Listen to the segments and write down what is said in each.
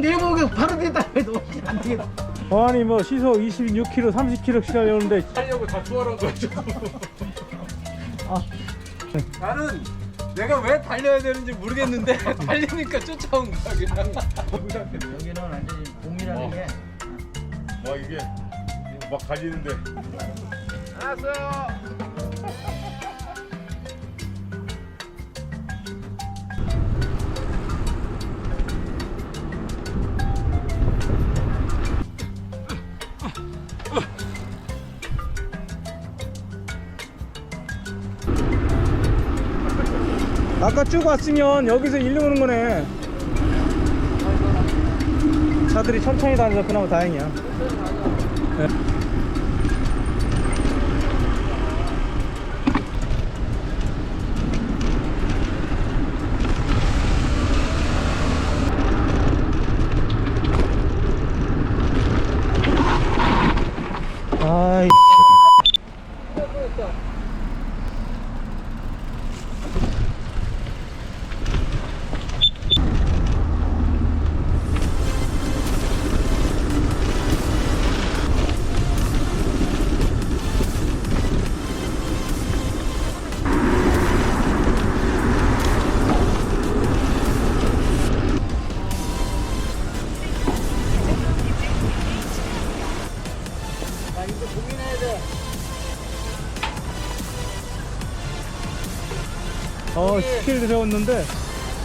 내목에 바로 됐다 해도 안 되겠다. 아니 뭐 시속 26km, 30km씩 하려는데 하려고 다 투어한 거죠. 아. 나는 내가 왜 달려야 되는지 모르겠는데 달리니까 쫓아온 거야 그냥. 여기는 완전히 봄이라는 게와 이게 막 갈리는데 알았어요. 아까 쭉 왔으면 여기서 일로 오는 거네. 차들이 천천히 다녀서 그나마 다행이야. 네. 아이 스킬도 세웠는데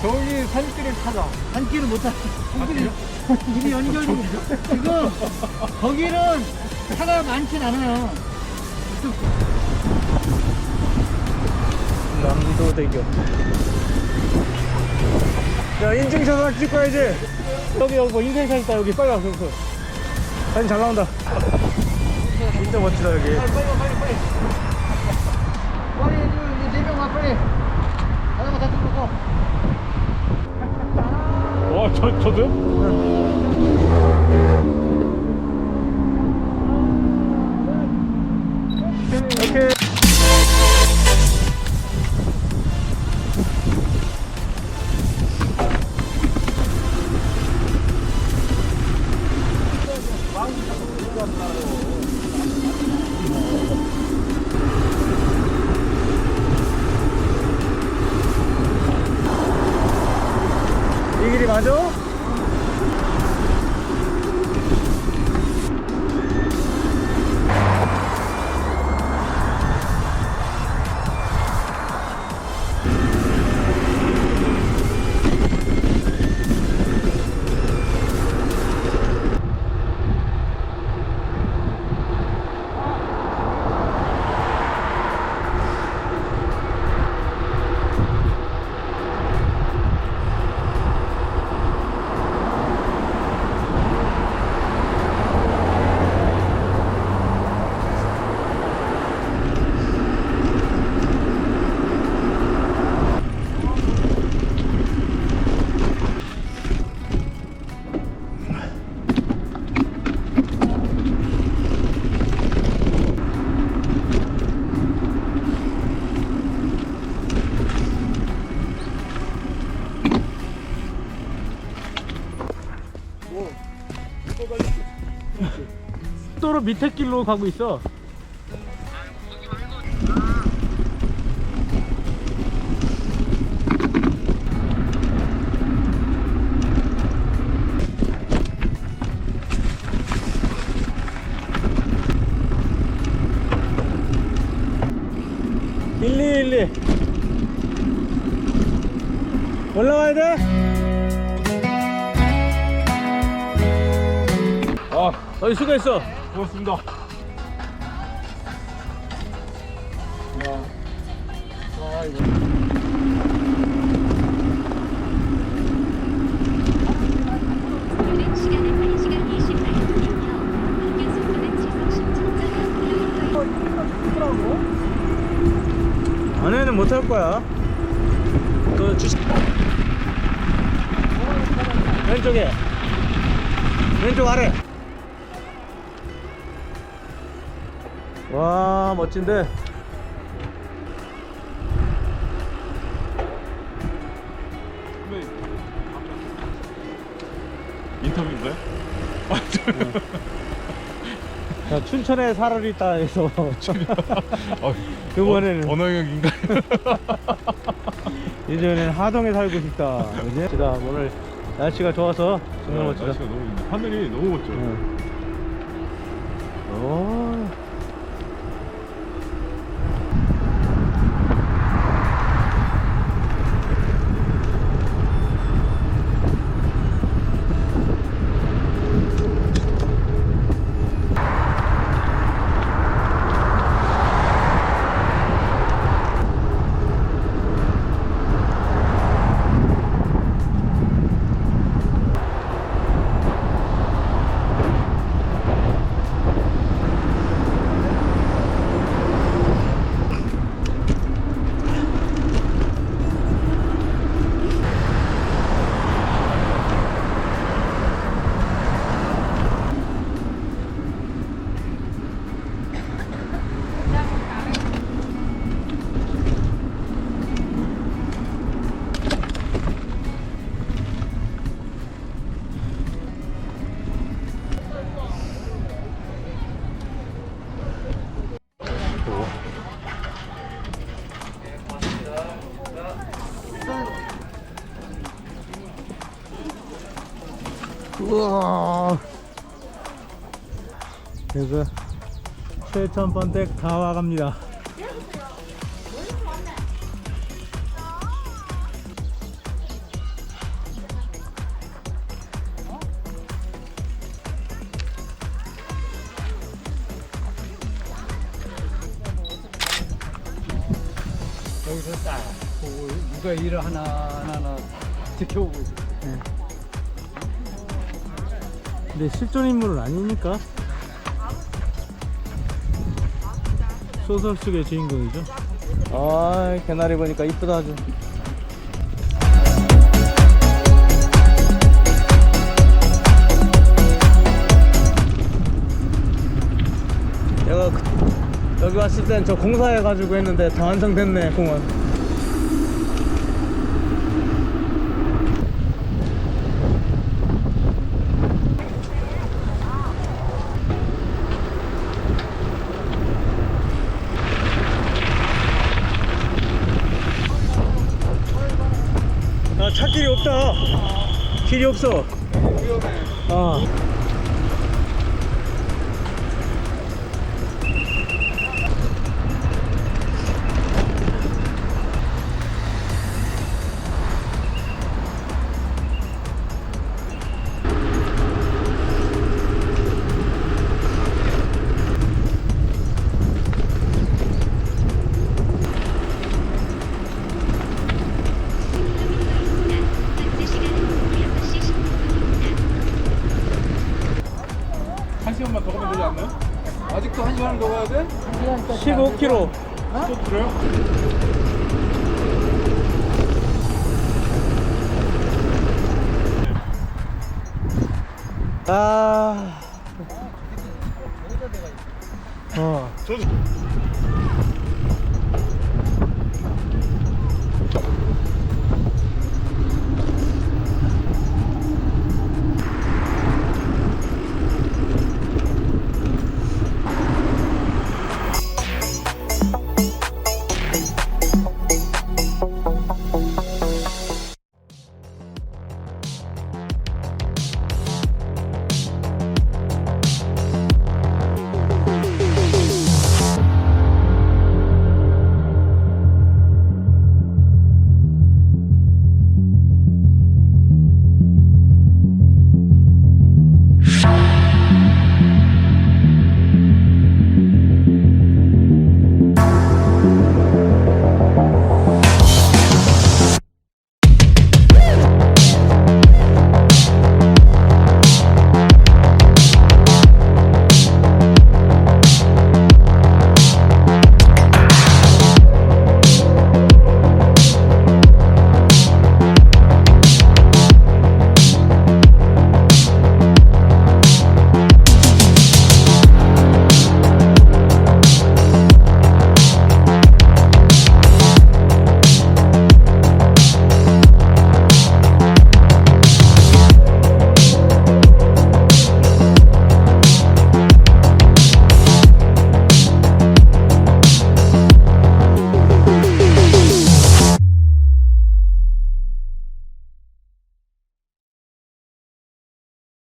저기 산길을 타자. 한 끼를 못 하. 한 끼를 길이 연결이 지금 거기는 차가 많진 않아요. 남도 대교. 야 인증샷 하나 찍고 가야지. 여기 여기 뭐 인생샷 있다 여기. 빨리 와 여기 사진 잘 나온다. 진짜 멋지다 여기. 빨리 이제 네명 와 빨리. 자전거 다 들고. 와 저 저도요? 오케이 이 도로 밑에 길로 가고 있어. 일리일리. 올라와야 돼? 아 어이 수고했어 고맙습니다 운행 시간은 1시간 28분이며 평균 속도는 시속 10km. 안에는 못 할 거야. 그 주식 왼쪽에 왼쪽 아래. 와 멋진데. 인터뷰인가요? 자, 춘천에 살을 있다 해서 어, 이번에는 어, 언어영역인가요? 예전에는 하동에 살고 싶다. 그지? 자, 오늘 날씨가 좋아서 정말 멋지다. 날씨가 너무 하늘이 너무 멋져. 응. 오. 최천 번택 다 와갑니다. 여기서 딱 보고 누가 일을 하나 하나 지켜보고 있어. 근데 실존 인물은 아니니까 소설 속의 주인공이죠. 아, 개나리 보니까 이쁘다 아주. 그- 여기 왔을 땐 저 공사해가지고 했는데 다 완성됐네 공원. 아, 찾길이 없다. 길이 없어. 아. 15km. 또 그래요? 아. 어. 저도